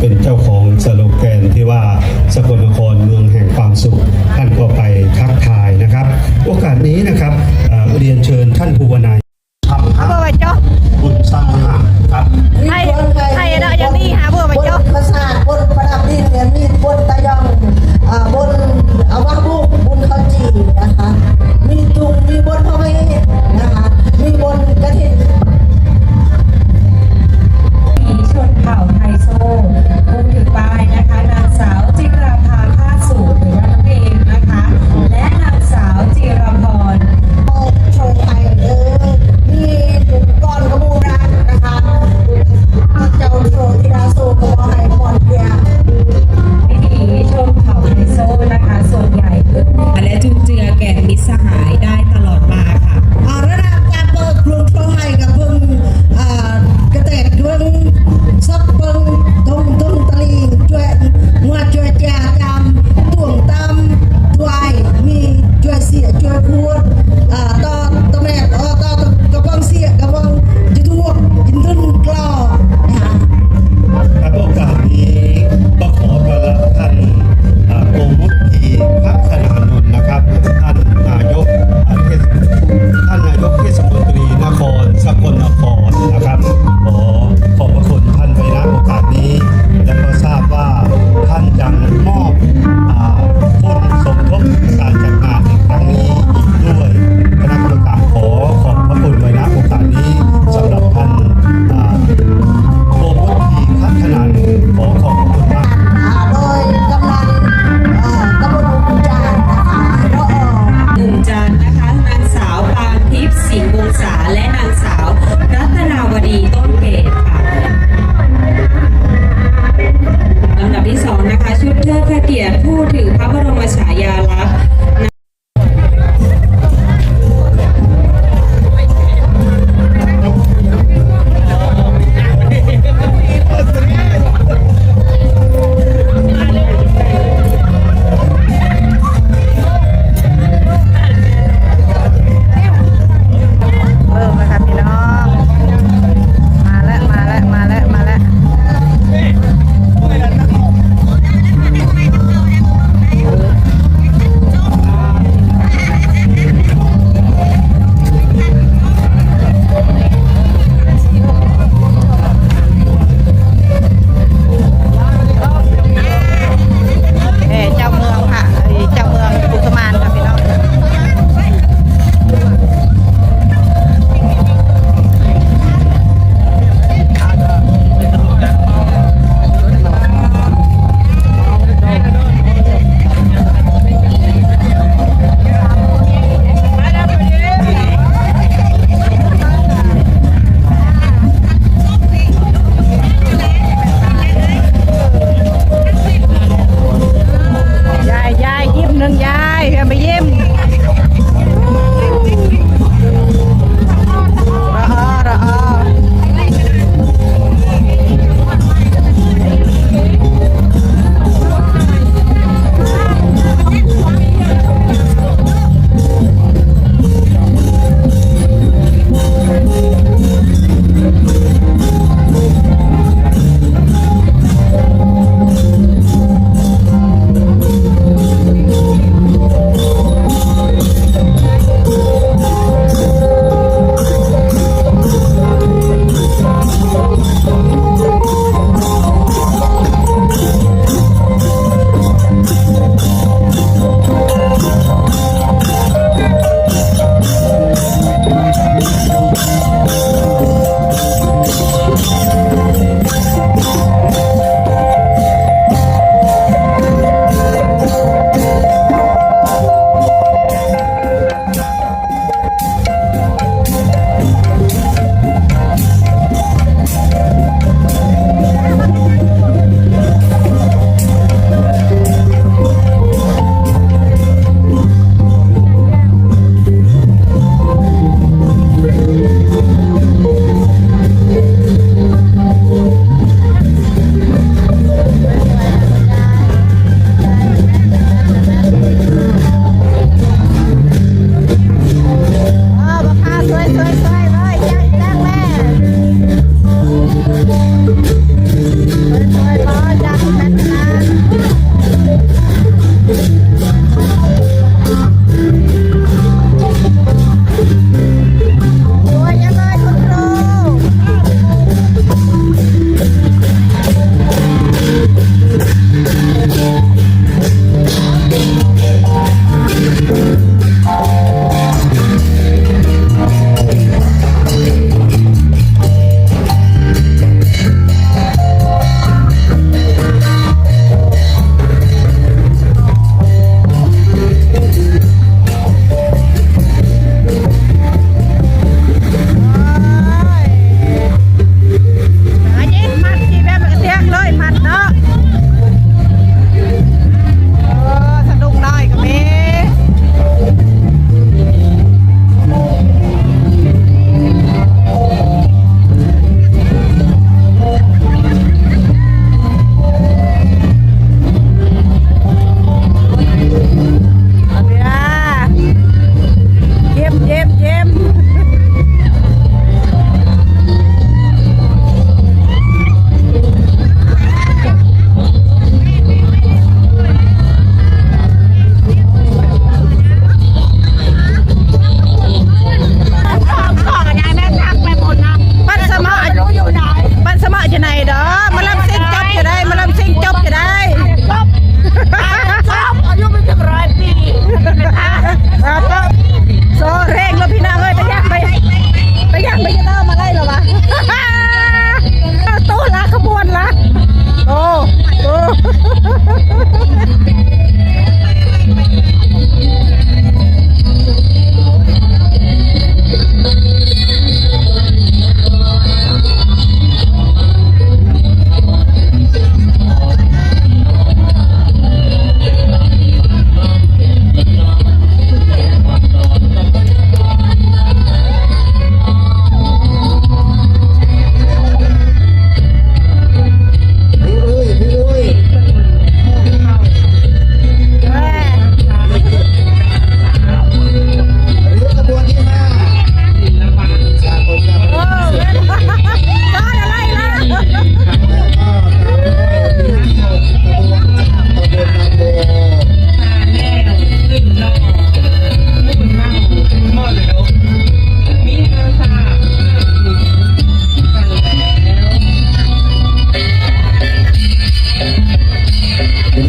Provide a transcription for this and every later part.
เป็นเจ้าของสโลแกนที่ว่าสกลนครเมืองแห่งความสุข ท่านก็ไปทักทายนะครับ โอกาสนี้นะครับเรียนเชิญท่านภูวนาย เกียรติผู้ถือพระบรมฉายาลักษณ์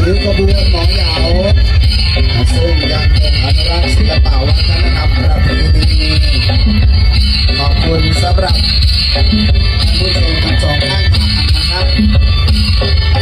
ริ้วขบวนหมอเหยาซึ่งยัป็นอัตลักษณ์ศิลปะวัฒนธรรมประเพณีขอบคุณสำหรับท่านผู้ชมทั้งสองท่านนะครับ